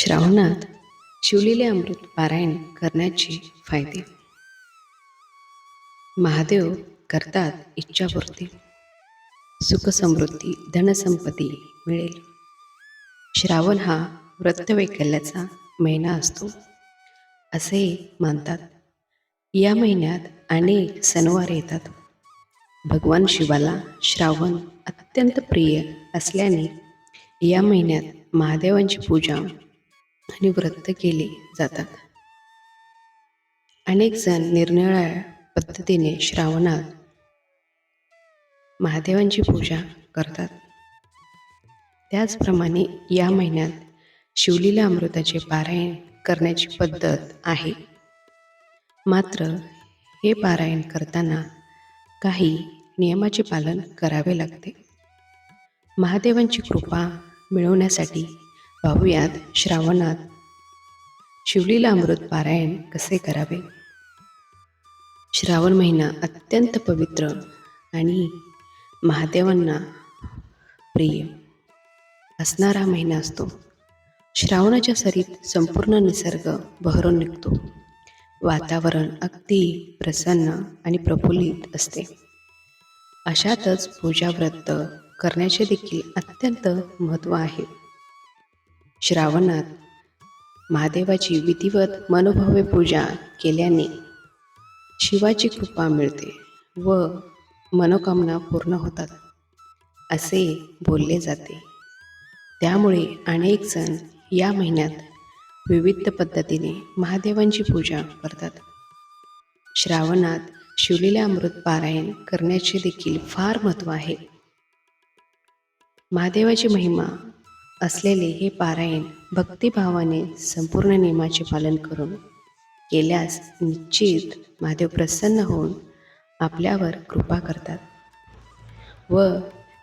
श्रावणात शिवलेले अमृत पारायण करण्याचे फायदे. महादेव करतात इच्छापूर्ती. सुखसमृद्धी धनसंपत्ती मिळेल. श्रावण हा व्रतवैकल्याचा महिना असतो असे मानतात. या महिन्यात अनेक सणवार येतात. भगवान शिवाला श्रावण अत्यंत प्रिय असल्याने या महिन्यात महादेवांची पूजा आणि व्रत केले जातात. अनेक जण निरनिराळ्या पद्धतीने श्रावणात महादेवांची पूजा करतात. त्याचप्रमाणे या महिन्यात शिवलीला अमृताचे पारायण करण्याची पद्धत आहे. मात्र हे पारायण करताना काही नियमाचे पालन करावे लागते. महादेवांची कृपा मिळवण्यासाठी पाहूयात श्रावणात. शिवलीला अमृत पारायण कसे करावे? श्रावण महिना अत्यंत पवित्र आणि महादेवांना प्रिय असणारा महिना असतो. श्रावणाच्या सरीत संपूर्ण निसर्ग बहरून निघतो. वातावरण अगदी प्रसन्न आणि प्रफुल्लित असते. अशातच पूजा व्रत करण्याचे देखील अत्यंत महत्त्व आहे. श्रावणात महादेवाची विधिवत मनोभावे पूजा केल्याने शिवाची कृपा मिळते व मनोकामना पूर्ण होतात असे बोलले जाते. त्यामुळे अनेक जण या महिन्यात विविध पद्धतीने महादेवांची पूजा करतात. श्रावणात शिवलेल्या अमृत पारायण करण्याचे देखील फार महत्त्व आहे. महादेवाची महिमा असलेले हे पारायण भक्तिभावाने संपूर्ण नियमाचे पालन करून केल्यास निश्चित महादेव प्रसन्न होऊन आपल्यावर कृपा करतात व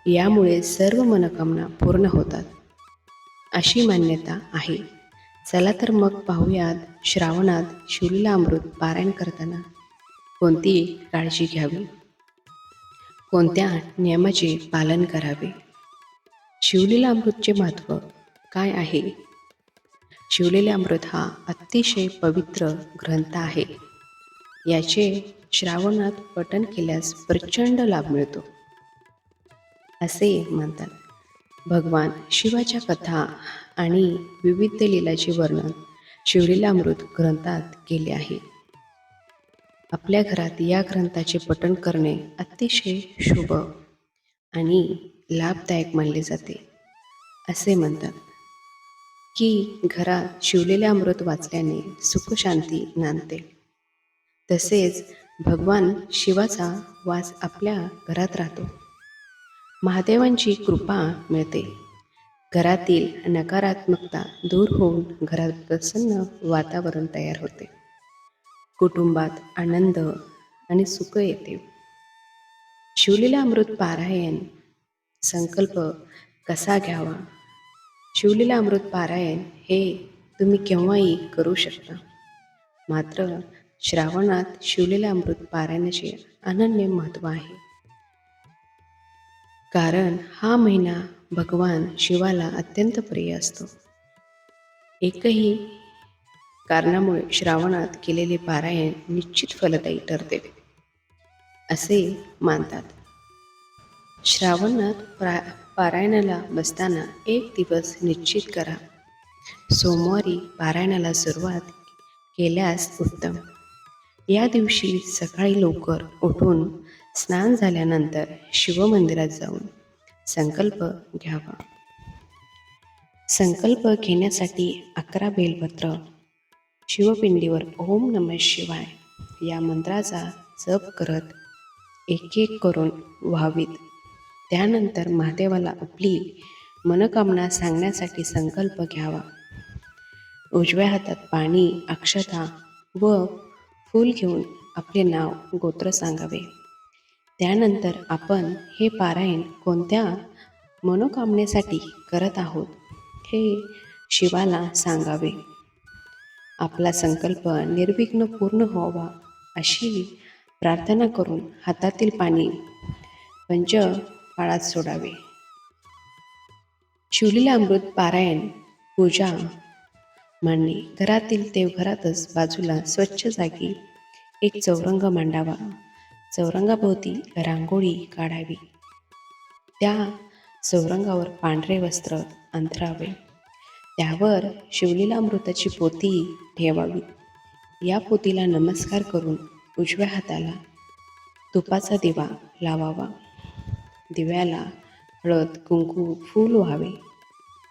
यामुळे सर्व मनोकामना पूर्ण होतात. अशी मान्यता आहे. चला तर मग पाहूयात श्रावणात शिवलीला अमृत पारायण करताना कोणती काळजी घ्यावी? कोणत्या नियमाचे पालन करावे? शिवलेला अमृतचे महत्त्व काय आहे? शिवलेले अमृत हा अतिशय पवित्र ग्रंथ आहे. याचे श्रावणात पठण केल्यास प्रचंड लाभ मिळतो. असे म्हणतात. भगवान शिवाच्या कथा आणि विविध लिलाचे वर्णन शिवलीला अमृत ग्रंथात केले आहे. आपल्या घरात या ग्रंथाचे पठण करणे अतिशय शुभ आणि लाभदायक मानले जाते. असे म्हणतात की घरात शिवलेले अमृत वाचल्याने सुखशांती नांदते. तसेच भगवान शिवाचा वास आपल्या घरात राहतो. महादेवांची कृपा मिळते. घरातील नकारात्मकता दूर होऊन घरात प्रसन्न वातावरण तयार होते. कुटुंबात आनंद आणि सुख येते. शिवलेला अमृत पारायण संकल्प कसा घ्यावा? शिवलेला अमृत पारायण हे तुम्ही केव्हाही करू शकता. मात्र श्रावणात शिवलेल्या अमृत पारायणाचे अनन्य महत्त्व आहे. कारण हा महिना भगवान शिवाला अत्यंत प्रिय असतो. एकही कारणामुळे श्रावणात केलेले पारायण निश्चित फलदायी ठरते असे मानतात. श्रावणात प्रा पारायणाला बसताना एक दिवस निश्चित करा. सोमवारी पारायणाला सुरुवात केल्यास उत्तम. या दिवशी सकाळी लवकर उठून स्नान झाल्यानंतर शिवमंदिरात जाऊन संकल्प घ्यावा. संकल्प घेण्यासाठी अकरा बेलपत्र शिवपिंडीवर ओम नम शिवाय या मंत्राचा जप करत एक एक करून व्हावीत. त्यानंतर महादेवाला आपली मनोकामना सांगण्यासाठी संकल्प घ्यावा. उजव्या हातात पाणी अक्षता व फूल घेऊन आपले नाव गोत्र सांगावे. त्यानंतर आपण हे पारायण कोणत्या मनोकामनेसाठी करत आहोत हे शिवाला सांगावे. आपला संकल्प निर्विघ्न पूर्ण व्हावा अशी प्रार्थना करून हातातील पाणी पंच काळात सोडावे. शिवलीला अमृत पारायण पूजा. मांडणे घरातील देवघरातच बाजूला स्वच्छ जागी एक चौरंग मांडावा. चौरंगाभोवती रांगोळी काढावी. त्या चौरंगावर पांढरे वस्त्र अंथरावे. त्यावर शिवलीलामृताची पोती ठेवावी. या पोतीला नमस्कार करून उजव्या हाताला तुपाचा दिवा लावावा. दिव्याला हळद कुंकू फूल व्हावे.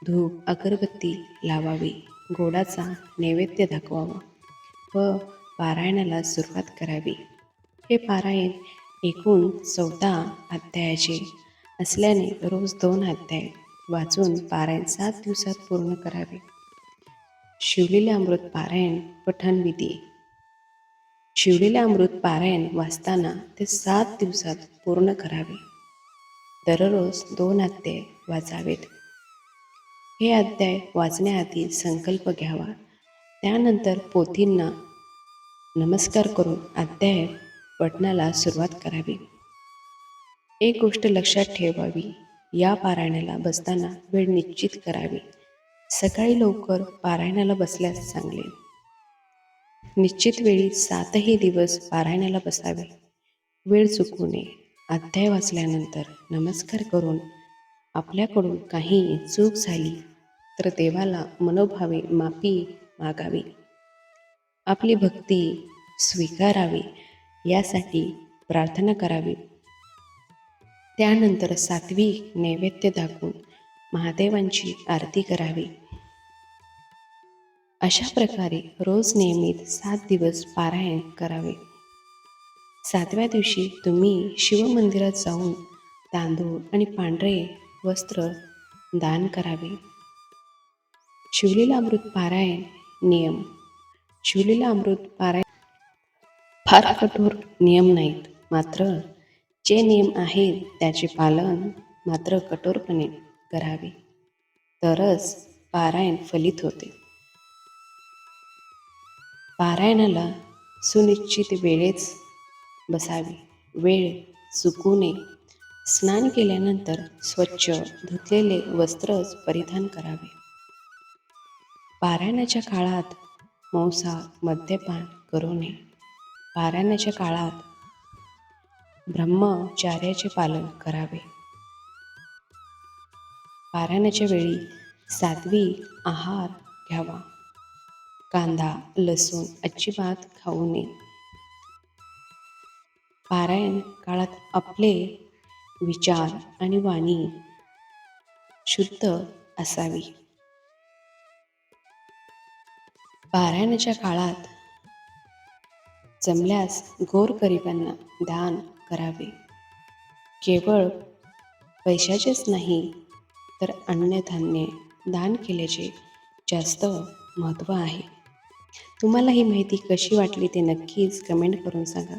धूप अगरबत्ती लावावी. गोडाचा नैवेद्य दाखवावा व पारायणाला सुरुवात करावी. हे पारायण एकूण चौदा अध्यायाचे असल्याने रोज दोन अध्याय वाचून पारायण सात दिवसात पूर्ण करावे. शिवलेले अमृत पारायण पठण विधी. शिवलेले अमृत पारायण वाचताना ते सात दिवसात पूर्ण करावे. दररोज दोन अध्याय वाचावेत. हे अध्याय वाचण्याआधी संकल्प घ्यावा. त्यानंतर पोथींना नमस्कार करून अध्याय पठणाला सुरुवात करावी. एक गोष्ट लक्षात ठेवावी. या पारायणाला बसताना वेळ निश्चित करावी. सकाळी लवकर पारायणाला बसल्यास चांगले. निश्चित वेळी सातही दिवस पारायणाला बसावे. वेळ चुकू नये. अध्याय वाचल्यानंतर नमस्कार करून आपल्याकडून काही चूक झाली तर देवाला मनोभावे माफी मागावी. आपली भक्ती स्वीकारावी यासाठी प्रार्थना करावी. त्यानंतर सात्विक नैवेद्य दाखवून महादेवांची आरती करावी. अशा प्रकारे रोज नियमित सात दिवस पारायण करावे. सातव्या दिवशी तुम्ही शिवमंदिरात जाऊन तांदूळ आणि पांढरे वस्त्र दान करावे. शिवलीला अमृत पारायण नियम. शिवलीला अमृत पारायण फार कठोर नियम नाहीत. मात्र जे नियम आहेत त्याचे पालन मात्र कठोरपणे करावे. तरच पारायण फलित होते. पारायणाला सुनिश्चित वेळेच बसावे. वेळ चुकू नये स्नान केल्यानंतर स्वच्छ धुतलेले वस्त्रच परिधान करावे. पारायणाच्या काळात मौसा मद्यपान करू नये पारायणाच्या काळात ब्रह्मचार्याचे पालन करावे. पारायणाच्या वेळी साध्वी आहार घ्यावा. कांदा लसूण अजिबात खाऊ नये. पारायण काळात आपले विचार आणि वाणी शुद्ध असावी. पारायणाच्या काळात जमल्यास गोरगरिबांना दान करावे. केवळ पैशाचेच नाही तर अन्नधान्य दान केल्याचे जास्त महत्त्व आहे. तुम्हाला ही माहिती कशी वाटली ते नक्कीच कमेंट करून सांगा.